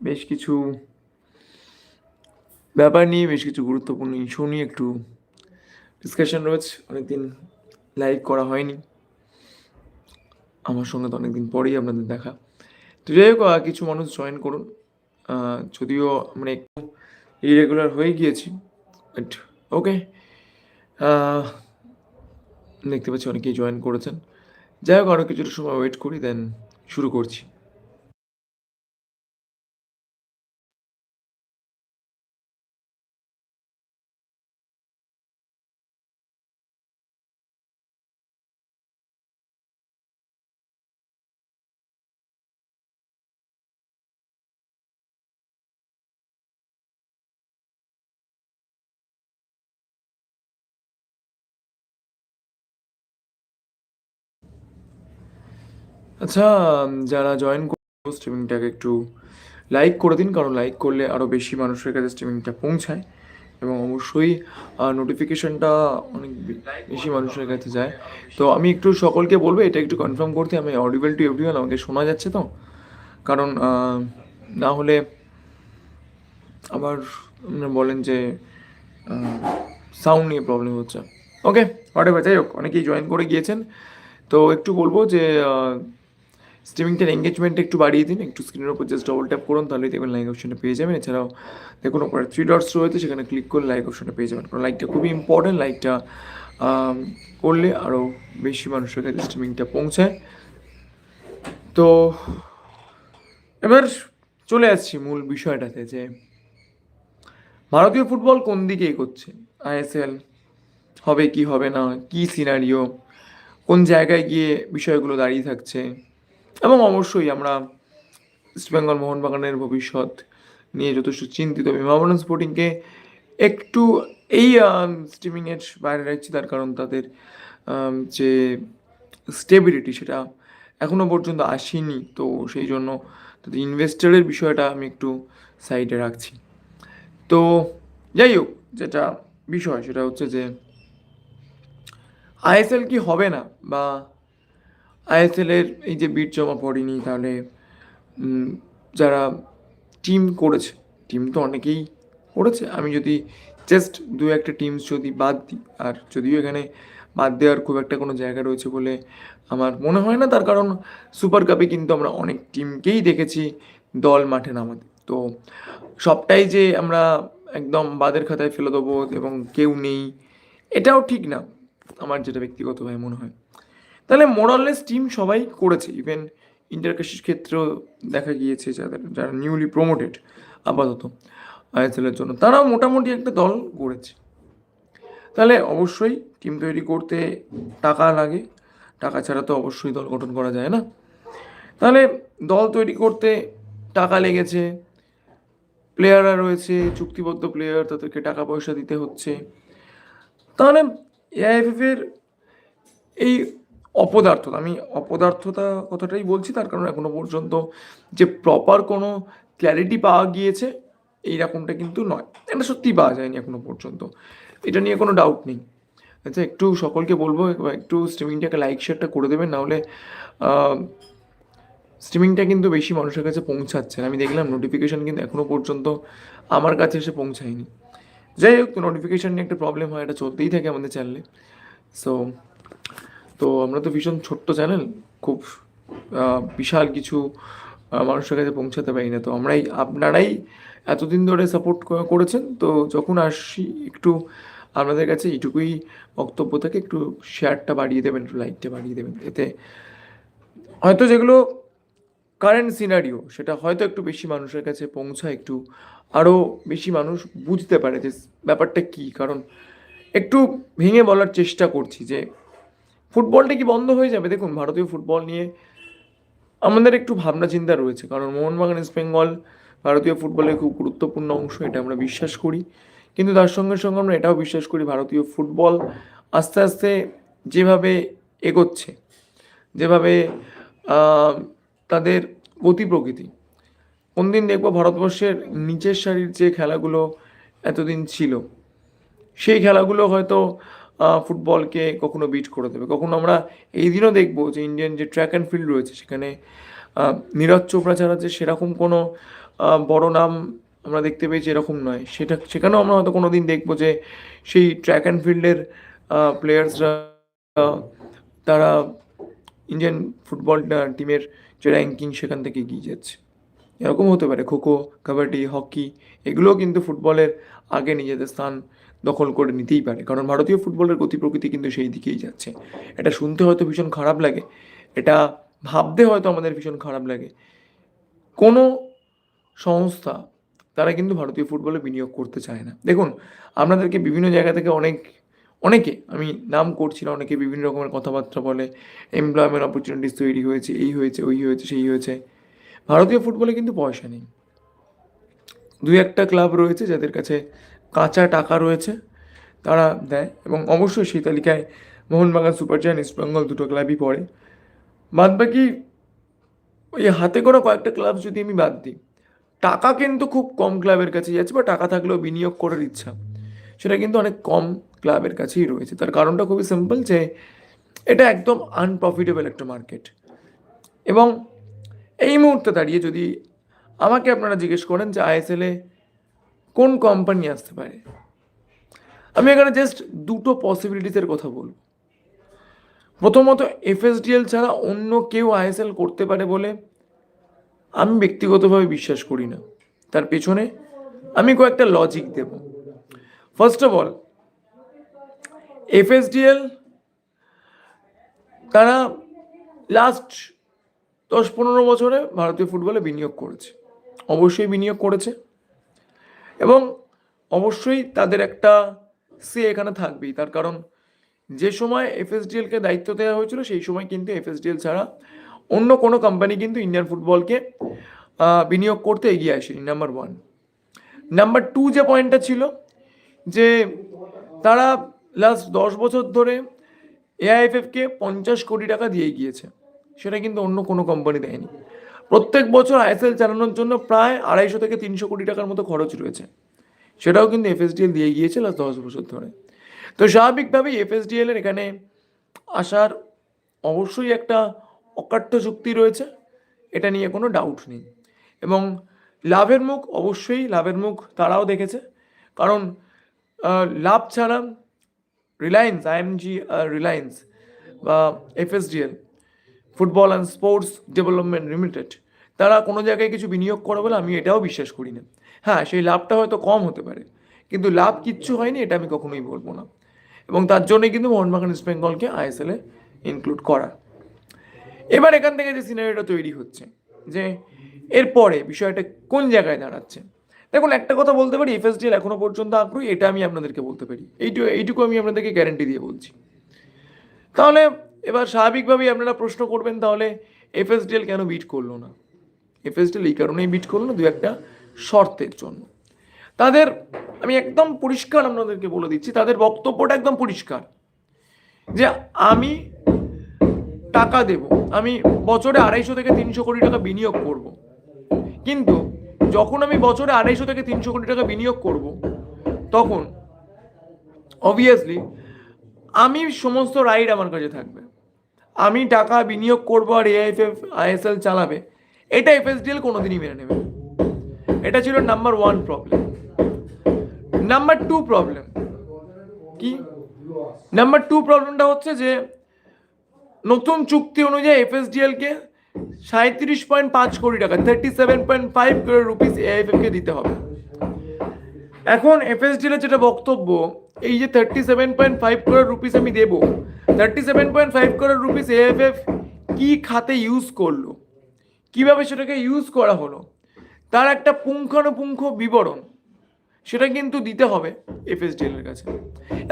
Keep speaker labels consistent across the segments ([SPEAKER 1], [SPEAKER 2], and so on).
[SPEAKER 1] বেশ কিছু ব্যাপার নিয়ে, বেশ কিছু গুরুত্বপূর্ণ ইস্যু নিয়ে একটু ডিসকাশন রয়েছে। অনেকদিন লাইভ করা হয়নি। আমার সঙ্গে তো অনেকদিন পরেই আপনাদের দেখা। তো যাই হোক কিছু মানুষ জয়েন করুন। যদিও আমরা একটু ইরেগুলার হয়ে গিয়েছি বাট ওকে দেখতে পাচ্ছি অনেকেই জয়েন করেছেন। যাই হোক আরও কিছুটা সময় ওয়েট করি দেন শুরু করছি। আচ্ছা যারা জয়েন করব স্ট্রিমিংটাকে একটু লাইক করে দিন। কারণ লাইক করলে আরও বেশি মানুষের কাছে স্ট্রিমিংটা পৌঁছায়। এবং অবশ্যই নোটিফিকেশনটা অনেক বেশি মানুষের কাছে যায়। তো আমি একটু সকলকে বলব, এটা একটু কনফার্ম করতে, আমি অডিবল টু এভরিওয়ান আমাকে শোনা যাচ্ছে তো? কারণ না হলে আবার আপনারা বলেন যে সাউন্ড নিয়ে প্রবলেম হচ্ছে। ওকে হোয়াট এভার যাই হোক, অনেকেই জয়েন করে গিয়েছেন। তো একটু বলব যে স্ট্রিমিংটার এঙ্গেজমেন্ট একটু বাড়িয়ে দিন, একটু স্ক্রিনের উপর জাস্ট ডবল ট্যাপ করুন, তাহলেই দেখবেন লাইক অপশনটা পেয়ে যাবেন। এছাড়াও দেখুন ওপরে থ্রি ডটস রয়েছে, সেখানে ক্লিক করলে লাইক অপশনটা পেয়ে যাবেন। কারণ লাইকটা খুবই ইম্পর্টেন্ট লাইকটা করলে আরও বেশি মানুষের কাছে স্ট্রিমিংটা পৌঁছায়। তো এবার চলে আসছি মূল বিষয়টাতে যে ভারতীয় ফুটবল কোন দিকে এগোচ্ছে? আইএসএল হবে কি হবে না? কি সিনারিও কোন জায়গায় গিয়ে বিষয়গুলো দাঁড়িয়ে থাকছে? এবং অবশ্যই আমরা ইস্টবেঙ্গল মোহনবাগানের ভবিষ্যৎ নিয়ে যথেষ্ট চিন্তিত। মোহামেডান স্পোর্টিংকে একটু এই স্ট্রিমিংয়ের বাইরে রাখছি, তার কারণ তাদের যে স্টেবিলিটি সেটা এখনও পর্যন্ত আসেনি। তো সেই জন্য তাদের ইনভেস্টারের বিষয়টা আমি একটু সাইডে রাখছি। তো যাই হোক, যেটা বিষয় সেটা হচ্ছে যে আইএসএল কি হবে না বা আইএসএল এর এই যে বিট জমা পড়েনি, তাহলে যারা টিম করেছে টিম তো অনেকেই করেছে, আমি যদি জাস্ট দু একটা টিমস যদি বাদ দিই, আর যদিও এখানে বাদ দেওয়ার খুব একটা কোনো জায়গা রয়েছে বলে আমার মনে হয় না, তার কারণ সুপার কাপে কিন্তু আমরা অনেক টিমকেই দেখেছি দল মাঠে নামাতে। তো সবটাই যে আমরা একদম বাদের খাতায় ফেলে দেবো এবং কেউ নেই, এটাও ঠিক না, আমার যেটা ব্যক্তিগতভাবে মনে হয়। তাহলে মোরাললেস টিম সবাই করেছে ইভেন ইন্টারকাশির ক্ষেত্রেও দেখা গিয়েছে যাদের, যারা নিউলি প্রমোটেড আপাতত আইএসএলের জন্য। তারাও মোটামুটি একটা দল গড়েছে। তাহলে অবশ্যই টিম তৈরি করতে টাকা লাগে। টাকা ছাড়া তো অবশ্যই দল গঠন করা যায় না। তাহলে দল তৈরি করতে টাকা লেগেছে। প্লেয়াররা রয়েছে, চুক্তিবদ্ধ প্লেয়ার তাদেরকে টাকা পয়সা দিতে হচ্ছে। তাহলে এআইএফএফ এর এই অপদার্থতা, আমি অপদার্থতা কথাটাই বলছি তার কারণ এখনও পর্যন্ত যে প্রপার কোনো ক্ল্যারিটি পাওয়া গিয়েছে এইরকমটা কিন্তু নয়। এটা সত্যি পাওয়া যায়নি এখনও পর্যন্ত। এটা নিয়ে কোনো ডাউট নেই। আচ্ছা একটু সকলকে বলব, একটু স্ট্রিমিংটাকে লাইক শেয়ারটা করে দেবেন, নাহলে স্ট্রিমিংটা কিন্তু বেশি মানুষের কাছে পৌঁছাচ্ছে আমি দেখলাম নোটিফিকেশন কিন্তু এখনও পর্যন্ত আমার কাছে এসে পৌঁছায়নি। যাই হোক নোটিফিকেশান নিয়ে একটা প্রবলেম হয়, এটা চলতেই থাকে আমাদের চ্যানেলে সো তো আমরা তো ভীষণ ছোট্ট চ্যানেল, খুব বিশাল কিছু মানুষের কাছে পৌঁছাতে পারি না তো আমরাই, আপনারাই এতদিন ধরে সাপোর্ট করেছেন, তো যখন আসি একটু আপনাদের কাছে এইটুকুই বক্তব্য থাকে, একটু শেয়ারটা বাড়িয়ে দেবেন, একটু লাইকটা বাড়িয়ে দেবেন। এতে হয়তো যেগুলো কারেন্ট সিনারিও সেটা হয়তো একটু বেশি মানুষের কাছে পৌঁছায়, একটু আরও বেশি মানুষ বুঝতে পারে যে ব্যাপারটা কী। কারণ একটু ভেঙে বলার চেষ্টা করছি যে ফুটবলটা কি বন্ধ হয়ে যাবে? দেখুন, ভারতীয় ফুটবল নিয়ে আমাদের একটু ভাবনা চিন্তা রয়েছে, কারণ মোহনবাগান, ইস্ট বেঙ্গল ভারতীয় ফুটবলের খুব গুরুত্বপূর্ণ অংশ, এটা আমরা বিশ্বাস করি। কিন্তু তার সঙ্গে সঙ্গে আমরা এটাও বিশ্বাস করি, ভারতীয় ফুটবল আস্তে আস্তে যেভাবে এগোচ্ছে, যেভাবে তাদের গতি প্রকৃতি। কোন দিন দেখব ভারতবর্ষের নিচের সারির যে খেলাগুলো এতদিন ছিল, সেই খেলাগুলো হয়তো ফুটবলকে কখনো বিট করে দেবে। কখনো আমরা এই দিনও দেখব যে ইন্ডিয়ান যে ট্র্যাক অ্যান্ড ফিল্ড রয়েছে, সেখানে নীরজ চোপড়া ছাড়া যে সেরকম কোনো বড় নাম আমরা দেখতে পেয়েছি এরকম নয়। সেটা, সেখানেও আমরা হয়তো কোনো দিন দেখব যে সেই ট্র্যাক অ্যান্ড ফিল্ডের প্লেয়ার্সরা তারা ইন্ডিয়ান ফুটবল টিমের যে র্যাঙ্কিং সেখান থেকে এগিয়ে যাচ্ছে। এরকম হতে পারে। খোখো, কাবাডি, হকি, এগুলোও কিন্তু ফুটবলের আগে নিজেদের স্থান দখল করে নিতেই পারে। কারণ ভারতীয় ফুটবলের গতি প্রকৃতি কিন্তু সেই দিকেই যাচ্ছে। এটা শুনতে হয়তো ভীষণ খারাপ লাগে। এটা ভাবতে হয়তো আমাদের ভীষণ খারাপ লাগে। কোনো সংস্থা, তারা কিন্তু ভারতীয় ফুটবলে বিনিয়োগ করতে চায় না। দেখুন, আপনাদেরকে বিভিন্ন জায়গা থেকে অনেক, অনেকে, আমি নাম করছি না, অনেকে বিভিন্ন রকমের কথাবার্তা বলে এমপ্লয়মেন্ট অপরচুনিটিস তৈরি হয়েছে, এই হয়েছে, ওই হয়েছে, সেই হয়েছে। ভারতীয় ফুটবলে কিন্তু পয়সা নেই। দুই একটা ক্লাব রয়েছে যাদের কাছে কাঁচা টাকা রয়েছে, তারা দেয় এবং অবশ্যই সেই তালিকায় মোহনবাগান সুপার ইস্ট বেঙ্গল দুটো ক্লাবই পড়ে। বাদ বাকি ওই হাতে করা কয়েকটা ক্লাব যদি আমি বাদ দিই, টাকা কিন্তু খুব কম ক্লাবের কাছে যাচ্ছে বা টাকা থাকলেও বিনিয়োগ করার ইচ্ছা, সেটা কিন্তু অনেক কম ক্লাবের কাছেই রয়েছে। তার কারণটা খুবই সিম্পল যে এটা একদম আনপ্রফিটেবল একটা মার্কেট এবং এই মুহূর্তে দাঁড়িয়ে যদি আমাকে আপনারা জিজ্ঞেস করেন যে আইএসএলে কোন কোম্পানি আসতে পারে? আমি এখানে জাস্ট দুটো পসিবিলিটিসের কথা বলব। প্রথমত এফএসডিএল ছাড়া অন্য কেউ আইএসএল করতে পারে বলে আমি ব্যক্তিগতভাবে বিশ্বাস করি না। তার পেছনে আমি কয়েকটা লজিক দেব। ফার্স্ট অফ অল এফএসডিএল তারা লাস্ট দশ পনেরো বছরে ভারতীয় ফুটবলে বিনিয়োগ করেছে। অবশ্যই বিনিয়োগ করেছে। এবং অবশ্যই তাদের একটা সে এখানে থাকবেই। তার কারণ যে সময় এফএসডিএলকে দায়িত্ব দেওয়া হয়েছিল, সেই সময় কিন্তু এফএসডিএল ছাড়া অন্য কোনো কোম্পানি কিন্তু ইন্ডিয়ান ফুটবলকে বিনিয়োগ করতে এগিয়ে আসেনি নাম্বার ওয়ান নাম্বার টু যে পয়েন্টটা ছিল, যে তারা লাস্ট দশ বছর ধরে এআইএফএফকে পঞ্চাশ কোটি টাকা দিয়ে গিয়েছে। সেটা কিন্তু অন্য কোনো কোম্পানি দেয়নি। প্রত্যেক বছর আইএসএল চালানোর জন্য প্রায় আড়াইশো থেকে তিনশো কোটি টাকার মতো খরচ রয়েছে। সেটাও কিন্তু এফএসডিএল দিয়ে গিয়েছে লাস্ট দশ বছর ধরে। তো স্বাভাবিকভাবেই এফএসডিএল এর এখানে আসার অবশ্যই একটা অকাট্য যুক্তি রয়েছে, এটা নিয়ে কোনো ডাউট নেই। এবং লাভের মুখ অবশ্যই, লাভের মুখ তারাও দেখেছে। কারণ লাভ ছাড়া রিলায়েন্স আইএমজি রিলায়েন্স বা FSDL football and sports development limited. তারা কোনো জায়গায় কিছু বিনিয়োগ করে বলে আমি এটাও বিশ্বাস করি না। হ্যাঁ সেই লাভটা হয়তো কম হতে পারে, কিন্তু লাভ কিচ্ছু হয়নি এটা আমি কখনোই বলব না। এবং তার জন্যই কিন্তু মোহনবাগান ইস্ট বেঙ্গলকে আইএসএলে ইনক্লুড করা। এবার এখান থেকে যে সিনারিটা তৈরি হচ্ছে, যে এরপরে বিষয়টা কোন জায়গায় দাঁড়াচ্ছে। দেখুন, একটা কথা বলতে পারি এফএসডিএল এখনও পর্যন্ত আগ্রহী, এটা আমি আপনাদেরকে বলতে পারি। এইটুকু এইটুকু আমি আপনাদেরকে গ্যারেন্টি দিয়ে বলছি। তাহলে এবার স্বাভাবিকভাবেই আপনারা প্রশ্ন করবেন, তাহলে এফএসডিএল কেন বিট করল না? এফএসডিএল এই কারণেই বিট করল না, দু একটা শর্তের জন্য। তাদের, আমি একদম পরিষ্কার আপনাদেরকে বলে দিচ্ছি, তাদের বক্তব্যটা একদম পরিষ্কার। যে আমি টাকা দেব, আমি বছরে আড়াইশো থেকে তিনশো কোটি টাকা বিনিয়োগ করব। কিন্তু যখন আমি বছরে আড়াইশো থেকে তিনশো কোটি টাকা বিনিয়োগ করব, তখন অবভিয়াসলি আমি সমস্ত রাইড আমার কাছে থাকবে। আমি টাকা বিনিয়োগ করব আর এআইএফএফ আইএসএল চালাবে। এটা এফএসডিএল কোনোদিনই মেনে নেবে এটা ছিল number one problem number two problem কি? নাম্বার টু প্রবলেমটা হচ্ছে যে, নতুন চুক্তি অনুযায়ী এফএসডিএলকে সাঁত্রিশ পয়েন্ট পাঁচ কোটি টাকা থার্টি সেভেন পয়েন্ট ফাইভ কোটি রুপিস এআইএফএফকে দিতে হবে। এখন এফএসডিএল যেটা বক্তব্য, এই যে thirty seven point five crore rupees আমি দেবো thirty seven point five crore rupees AFF কি খাতে ইউজ করল? কীভাবে সেটাকে ইউজ করা হলো? তার একটা পুঙ্খানুপুঙ্খ বিবরণ সেটা কিন্তু দিতে হবে এফএসডিএল এর কাছে।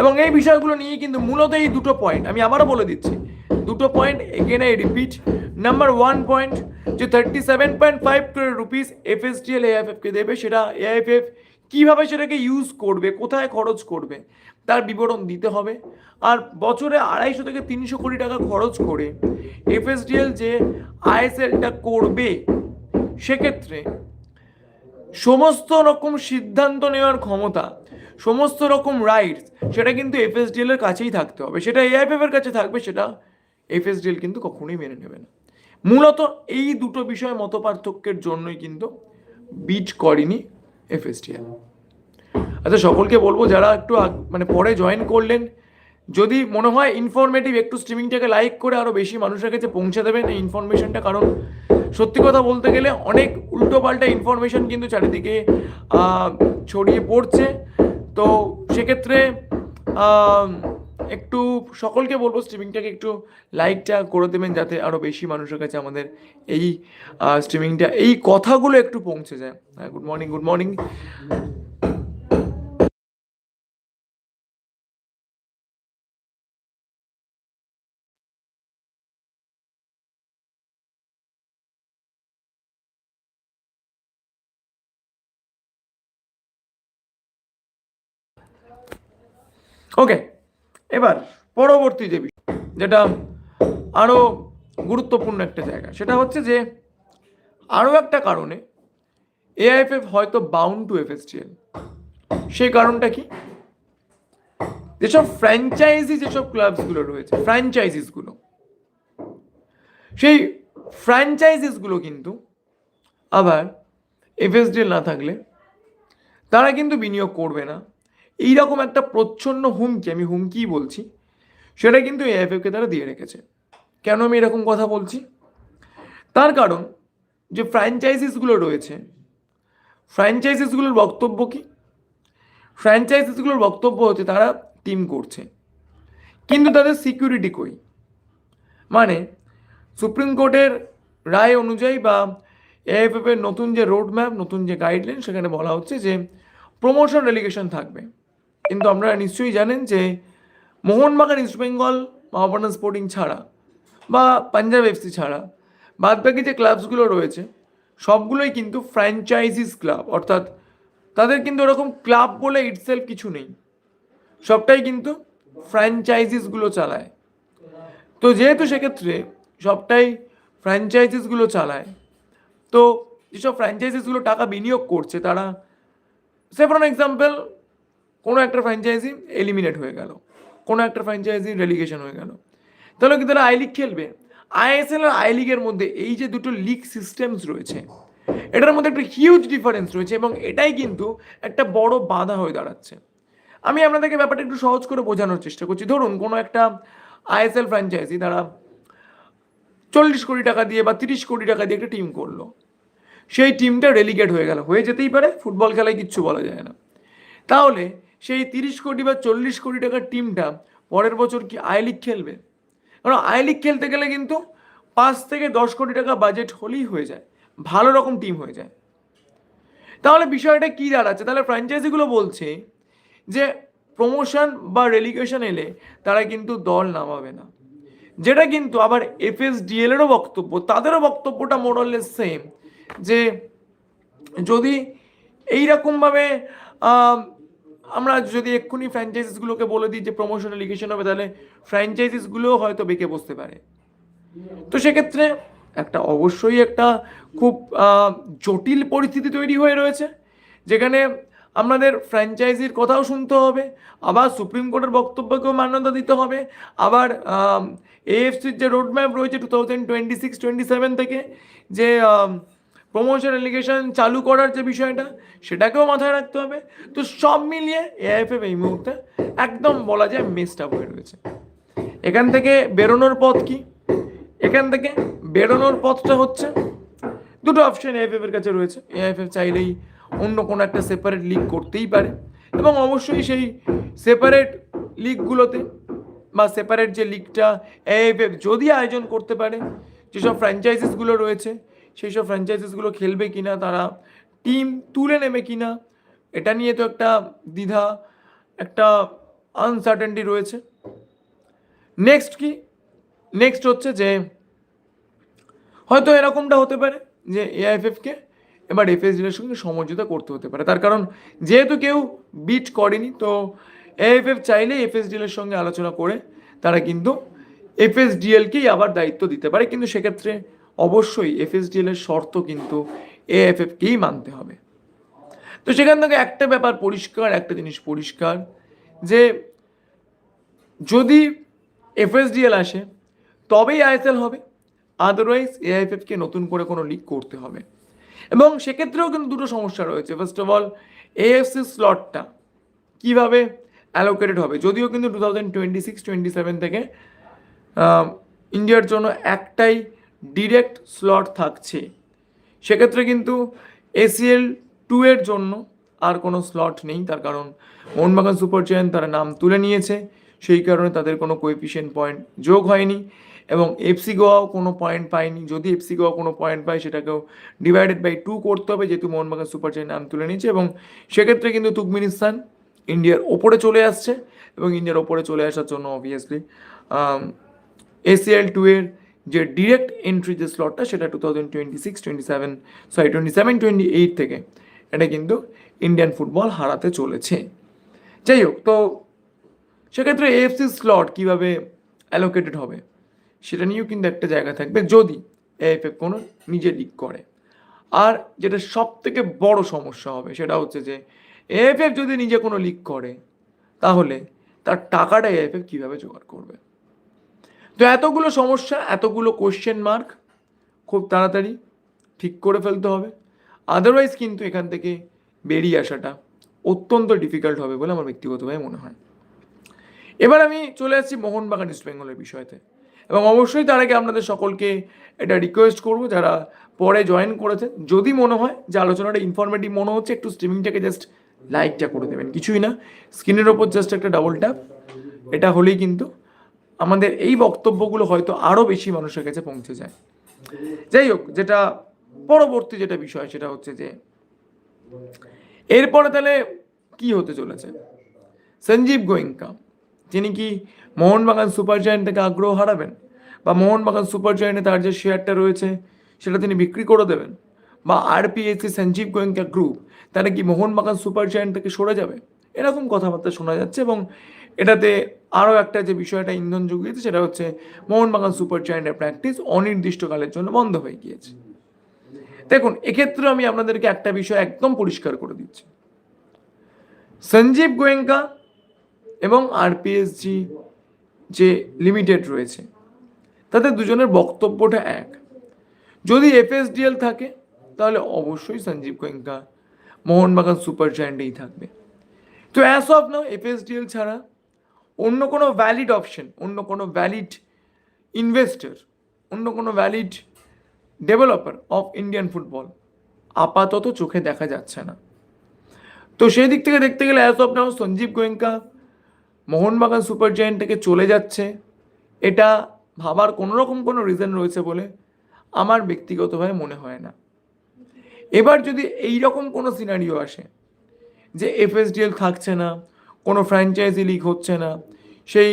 [SPEAKER 1] এবং এই বিষয়গুলো নিয়ে কিন্তু মূলত এই দুটো পয়েন্ট আমি আবারও বলে দিচ্ছি, দুটো point again I repeat number one point যে thirty seven point five crore rupees FSDL এআইএফকে দেবে, সেটা এআইএফএফ কীভাবে সেটাকে ইউজ করবে, কোথায় খরচ করবে, তার বিবরণ দিতে হবে। আর বছরে আড়াইশো থেকে তিনশো কোটি টাকা খরচ করে এফএসডিএল যে আইএসএলটা করবে, সেক্ষেত্রে সমস্ত রকম সিদ্ধান্ত নেওয়ার ক্ষমতা, সমস্ত রকম রাইটস সেটা কিন্তু এফএসডিএল এর কাছেই থাকতে হবে। সেটা এআইএফএফ এর কাছে থাকবে, সেটা এফএসডিএল কিন্তু কখনোই মেনে নেবে না। মূলত এই দুটো বিষয় মত পার্থক্যের জন্যই কিন্তু বিট করেনি এফএসটিএল আচ্ছা সকলকে বলব যারা একটু মানে পরে জয়েন করলেন, যদি মনে হয় ইনফরমেটিভ একটু স্ট্রিমিংটাকে লাইক করে আরও বেশি মানুষের কাছে পৌঁছে দেবেন এই ইনফরমেশনটা কারণ সত্যি কথা বলতে গেলে অনেক উল্টোপাল্টা ইনফরমেশন কিন্তু চারিদিকে ছড়িয়ে পড়ছে। তো সেক্ষেত্রে একটু সকলকে বলব স্ট্রিমিংটাকে একটু লাইকটা করে দেবেন যাতে আরও বেশি মানুষের কাছে আমাদের এই স্ট্রিমিংটা এই কথাগুলো একটু পৌঁছে যায়। Good morning good morning okay এবার পরবর্তী যে বিষয়, যেটা আরও গুরুত্বপূর্ণ একটা জায়গা, সেটা হচ্ছে যে আরও একটা কারণে এআইএফএফ হয়তো বাউন্ড টু এফএসটিএল সেই কারণটা কি? যেসব ফ্র্যাঞ্চাইজি যেসব ক্লাবসগুলো রয়েছে ফ্র্যাঞ্চাইজিসগুলো সেই ফ্র্যাঞ্চাইজিসগুলো কিন্তু আবার এফএসডিএল না থাকলে তারা কিন্তু বিনিয়োগ করবে না। এইরকম একটা প্রচ্ছন্ন হুমকি, আমি হুমকিই বলছি, সেটা কিন্তু এএফএফকে তারা দিয়ে রেখেছে। কেন আমি এরকম কথা বলছি? তার কারণ যে ফ্র্যাঞ্চাইজিসগুলো রয়েছে ফ্র্যাঞ্চাইজিসগুলোর বক্তব্য কি? ফ্র্যাঞ্চাইজিসগুলোর বক্তব্য হচ্ছে তারা টিম করছে, কিন্তু তাদের সিকিউরিটি কই? মানে সুপ্রিম কোর্টের রায় অনুযায়ী বা এএফএফ এর নতুন যে রোড ম্যাপ নতুন যে গাইডলাইন সেখানে বলা হচ্ছে যে প্রমোশন রেলিগেশন থাকবে। কিন্তু আপনারা নিশ্চয়ই জানেন যে মোহনবাগান ইস্টবেঙ্গল মহাপাটনা স্পোর্টিং ছাড়া বা পাঞ্জাব এফসি ছাড়া বাদবাকি যে ক্লাবসগুলো রয়েছে, সবগুলোই কিন্তু ফ্র্যাঞ্চাইজিস ক্লাব অর্থাৎ তাদের কিন্তু ওরকম ক্লাব বলে ইটসেলফ কিছু নেই। সবটাই কিন্তু ফ্র্যাঞ্চাইজিসগুলো চালায়। তো যেহেতু সেক্ষেত্রে সবটাই ফ্র্যাঞ্চাইজিসগুলো চালায়, তো যেসব ফ্র্যাঞ্চাইজিসগুলো টাকা বিনিয়োগ করছে তারা সে ফর এক্সাম্পল কোনো একটা ফ্র্যাঞ্চাইজি এলিমিনেট হয়ে গেল, কোনো একটা ফ্র্যাঞ্চাইজি রেলিগেশন হয়ে গেল। তাহলে কি তারা আই লিগ খেলবে? আইএসএল আর আই লিগের মধ্যে এই যে দুটো লিগ সিস্টেমস রয়েছে, এটার মধ্যে একটা হিউজ ডিফারেন্স রয়েছে এবং এটাই কিন্তু একটা বড় বাধা হয়ে দাঁড়াচ্ছে। আমি আপনাদেরকে ব্যাপারটা একটু সহজ করে বোঝানোর চেষ্টা করছি। ধরুন, কোনো একটা আইএসএল ফ্র্যাঞ্চাইজি তারা চল্লিশ কোটি টাকা দিয়ে বা তিরিশ কোটি টাকা দিয়ে একটা টিম করল। সেই টিমটা রেলিগেট হয়ে গেল। হয়ে যেতেই পারে, ফুটবল খেলায় কিচ্ছু বলা যায় না। তাহলে সেই তিরিশ কোটি বা চল্লিশ কোটি টাকার টিমটা পরের বছর কি আই লিগ খেলবে? কারণ আই লিগ খেলতে গেলে কিন্তু পাঁচ থেকে দশ কোটি টাকা বাজেট হলেই হয়ে যায়, ভালো রকম টিম হয়ে যায়। তাহলে বিষয়টা কি দাঁড়াচ্ছে? তাহলে ফ্র্যাঞ্চাইজিগুলো বলছে যে প্রমোশন বা রেলিগেশন এলে তারা কিন্তু দল নামাবে না। যেটা কিন্তু আবার এফএসডিএল এরও বক্তব্য, তাদেরও বক্তব্যটা মোরলেস সেম যে যদি এইরকমভাবে আমরা যদি এক্ষুনি ফ্র্যাঞ্চাইজিসগুলোকে বলে দিই যে প্রমোশন রেলিগেশন হবে, তাহলে ফ্র্যাঞ্চাইজিসগুলোও হয়তো বেঁকে বসতে পারে। তো সেক্ষেত্রে একটা অবশ্যই একটা খুব জটিল পরিস্থিতি তৈরি হয়ে রয়েছে, যেখানে আমাদের ফ্র্যাঞ্চাইজির কথাও শুনতে হবে, আবার সুপ্রিম কোর্টের বক্তব্যকেও মান্যতা দিতে হবে, আবার এএফসির যে রোড ম্যাপ রয়েছে two thousand twenty six twenty seven থেকে যে প্রমোশন এলিগেশন চালু করার যে বিষয়টা, সেটাকেও মাথায় রাখতে হবে। তো সব মিলিয়ে এআইএফএফ এই মুহূর্তে একদম বলা যায় মেসড হয়ে রয়েছে। এখান থেকে বেরোনোর পথ কি? এখান থেকে বেরোনোর পথটা হচ্ছে, দুটো অপশন এএফএফ এর কাছে রয়েছে। এআইএফএফ চাইলেই অন্য কোনো একটা সেপারেট লিগ করতেই পারে এবং অবশ্যই সেই সেপারেট লিগগুলোতে বা সেপারেট যে লিগটা এএফএফ যদি আয়োজন করতে পারে, যেসব ফ্র্যাঞ্চাইজিসগুলো রয়েছে সেই সব ফ্র্যাঞ্চাইজিসগুলো খেলবে কিনা, তারা টিম তুলে নেবে কিনা, এটা নিয়ে তো একটা দ্বিধা, একটা আনসার্টেনটি রয়েছে। নেক্সট কি? নেক্সট হচ্ছে যে, হয়তো এরকমটা হতে পারে যে এআইএফএফকে এবার এফএসডিএল সঙ্গে সমঝোতা করতে হতে পারে। তার কারণ যেহেতু কেউ বিট করেনি, তো এএফএফ চাইলে এফএসডিএল এর সঙ্গে আলোচনা করে তারা কিন্তু এফএসডিএলকেই আবার দায়িত্ব দিতে পারে। কিন্তু সেক্ষেত্রে অবশ্যই এফএসডিএল এর শর্ত কিন্তু এএফএফকেই মানতে হবে। তো সেখান থেকে একটা ব্যাপার পরিষ্কার, একটা জিনিস পরিষ্কার, যে যদি এফএসডিএল আসে, তবেই আইএসএল হবে। আদারওয়াইজ এআইএফএফকে নতুন করে কোনো লিগ করতে হবে। এবং সেক্ষেত্রেও কিন্তু দুটো সমস্যা রয়েছে। ফার্স্ট অফ অল এএফসি স্লটটা কীভাবে অ্যালোকেটেড হবে? যদিও কিন্তু two thousand twenty six twenty seven থেকে ইন্ডিয়ার জন্য একটাই ডিরেক্ট স্লট থাকছে। সেক্ষেত্রে কিন্তু এসিএল টু এর জন্য আর কোনো স্লট নেই। তার কারণ মোহনবাগান সুপার জায়ান্ট তারা নাম তুলে নিয়েছে। সেই কারণে তাদের কোনো কোএফিসিয়েন্ট পয়েন্ট যোগ হয়নি এবং এফসি গোয়াও কোনো পয়েন্ট পায়নি। যদি এফসি গোয়া কোনো পয়েন্ট পায়, সেটাকেও ডিভাইডেড বাই টু করতে হবে, যেহেতু মোহনবাগান সুপার জায়ান্ট নাম তুলে নিয়েছে এবং সেক্ষেত্রে কিন্তু তুকমিনিস্তান ইন্ডিয়ার ওপরে চলে আসছে এবং ইন্ডিয়ার ওপরে চলে আসার জন্য অবভিয়াসলি এসিএল টু এর যে ডিরেক্ট এন্ট্রি যে স্লটটা সেটা two thousand twenty six twenty seven sorry twenty seven twenty eight থেকে। এটা কিন্তু ইন্ডিয়ান ফুটবল হারাতে চলেছে। যাই হোক, তো সেক্ষেত্রে এএফসি স্লট কীভাবে অ্যালোকেটেড হবে, সেটা নিয়েও কিন্তু একটা জায়গা থাকবে যদি এএফএফ কোনো নিজে লিগ করে। আর যেটা সব থেকে বড় সমস্যা হবে, সেটা হচ্ছে যে এএফএফ যদি নিজে কোনো লিক করে, তাহলে তার টাকাটা এএফএফ কীভাবে জোগাড় করবে? তো এতগুলো সমস্যা, এতগুলো কোশ্চেন মার্ক খুব তাড়াতাড়ি ঠিক করে ফেলতে হবে। আদারওয়াইজ কিন্তু এখান থেকে বেরিয়ে আসাটা অত্যন্ত ডিফিকাল্ট হবে বলে আমার ব্যক্তিগতভাবে মনে হয়। এবার আমি চলে আসছি মোহনবাগান ইস্ট বেঙ্গলের বিষয়তে। এবং অবশ্যই তার আগে আপনাদের সকলকে এটা রিকোয়েস্ট করব যারা পরে জয়েন করেছেন। যদি মনে হয় যে আলোচনাটা ইনফরমেটিভ মনে হচ্ছে, একটু স্ট্রিমিংটাকে জাস্ট লাইকটা করে দেবেন। কিছুই না স্ক্রিনের ওপর জাস্ট একটা ডাবল ট্যাপ এটা হলেই কিন্তু আমাদের এই বক্তব্যগুলো হয়তো আরও বেশি মানুষের কাছে পৌঁছে যায়। যাই হোক, যেটা পরবর্তী যেটা বিষয়, সেটা হচ্ছে যে, এরপরে তাহলে কি হতে চলেছে? সঞ্জীব গোয়েঙ্কা তিনি কি মোহনবাগান সুপার জায়েন্ট থেকে আগ্রহ হারাবেন? বা মোহনবাগান সুপার জায়েন্টে তার যে শেয়ারটা রয়েছে, সেটা তিনি বিক্রি করে দেবেন? বা আরপিএসসি সঞ্জীব গোয়েঙ্কা গ্রুপ, তারা কি মোহনবাগান সুপার জায়েন্ট থেকে সরে যাবে? এরকম কথাবার্তা শোনা যাচ্ছে এবং এটাতে আরও একটা যে বিষয়টা ইন্ধন জুগিয়েছে, সেটা হচ্ছে মোহনবাগান সুপার জায়েন্টের প্র্যাকটিস অনির্দিষ্টকালের জন্য বন্ধ হয়ে গিয়েছে। দেখুন, এক্ষেত্রে আমি আপনাদেরকে একটা বিষয় একদম পরিষ্কার করে দিচ্ছি। সঞ্জীব গোয়েঙ্কা এবং আরপিএসজি যে লিমিটেড রয়েছে, তাদের দুজনের বক্তব্যটা এক। যদি এফএসডিএল থাকে, তাহলে অবশ্যই সঞ্জীব গোয়েঙ্কা মোহনবাগান সুপার জায়ান্টেই থাকবে। তো অ্যাজ অফ নাও এফএসডিএল ছাড়া অন্য কোনো ভ্যালিড অপশন অন্য কোনো ভ্যালিড ইনভেস্টর অন্য কোনো valid developer of Indian football আপাতত চোখে দেখা যাচ্ছে না। তো সেই দিক থেকে দেখতে গেলে as of now Sanjiv Goenka Mohun Bagan super giant থেকে চলে যাচ্ছে। এটা ভাবার কোনো রকম কোনো রিজন রয়েছে বলে আমার ব্যক্তিগতভাবে মনে হয় না। এবার যদি এই রকম কোনো সিনারিও আসে যে এফএসডিএল থাকছে না কোনো ফ্র্যাঞ্চাইজি লিগ হচ্ছে না। সেই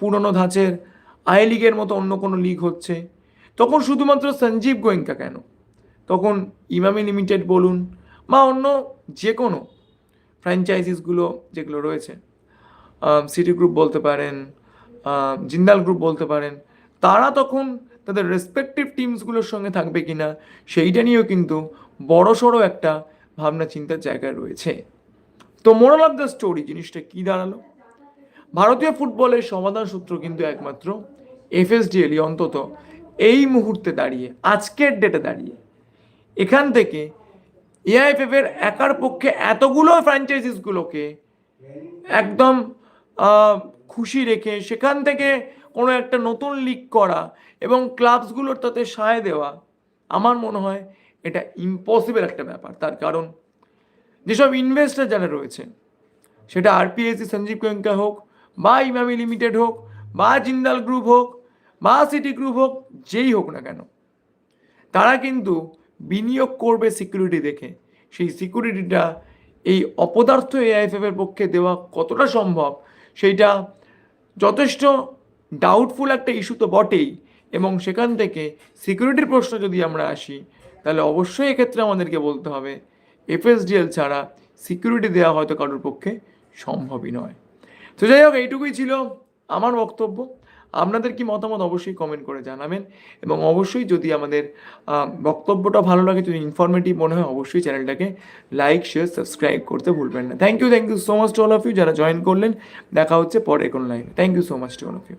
[SPEAKER 1] পুরনো ধাঁচের আই লিগের মতো অন্য কোনো লিগ হচ্ছে। তখন শুধুমাত্র সঞ্জীব গোয়েঙ্কা কেন? তখন ইমামি লিমিটেড বলুন বা অন্য যে কোনো ফ্র্যাঞ্চাইজিসগুলো যেগুলো রয়েছে। সিটি গ্রুপ বলতে পারেন জিন্দাল গ্রুপ বলতে পারেন, তারা তখন তাদের রেসপেক্টিভ টিমসগুলোর সঙ্গে থাকবে কিনা সেইটা নিয়েও কিন্তু বড়সড় একটা ভাবনা চিন্তার জায়গায় রয়েছে। তো মোরাল অফ দ্য স্টোরি জিনিসটা কী দাঁড়াল? ভারতীয় ফুটবলের সমাধান সূত্র কিন্তু একমাত্র এফএসডিএলই অন্তত এই মুহূর্তে দাঁড়িয়ে, আজকের ডেটে দাঁড়িয়ে। এখান থেকে এআইএফএফ এর একার পক্ষে এতগুলো ফ্র্যাঞ্চাইজিসগুলোকে একদম খুশি রেখে সেখান থেকে কোনো একটা নতুন লিগ করা এবং ক্লাবসগুলোর তাতে সায় দেওয়া, আমার মনে হয় এটা ইম্পসিবল একটা ব্যাপার। তার কারণ যেসব ইনভেস্টার যারা রয়েছে, সেটা আরপিএসসি সঞ্জীব গোয়েঙ্কা হোক বা ইমামি লিমিটেড হোক বা জিন্দাল গ্রুপ হোক বা সিটি গ্রুপ হোক, যেই হোক না কেন, তারা কিন্তু বিনিয়োগ করবে সিকিউরিটি দেখে। সেই সিকিউরিটিটা এই অপদার্থ এআইএফএফ এর পক্ষে দেওয়া কতটা সম্ভব, সেইটা যথেষ্ট ডাউটফুল একটা ইস্যু তো বটেই। এবং সেখান থেকে সিকিউরিটির প্রশ্ন যদি আমরা আসি, তাহলে অবশ্যই এক্ষেত্রে আমাদেরকে বলতে হবে এফএসডিএল ছাড়া সিকিউরিটি দেওয়া হয়তো কারোর পক্ষে সম্ভবই নয়। তো যাই হোক, এইটুকুই ছিল আমার বক্তব্য। আপনাদের কি মতামত অবশ্যই কমেন্ট করে জানাবেন এবং অবশ্যই যদি আমাদের বক্তব্যটা ভালো লাগে, যদি ইনফরমেটিভ মনে হয়, অবশ্যই চ্যানেলটাকে লাইক শেয়ার সাবস্ক্রাইব করতে ভুলবেন না। Thank you thank you so much to all of you যারা জয়েন করলেন। দেখা হচ্ছে পরে কোন লাইনে thank you so much to all of you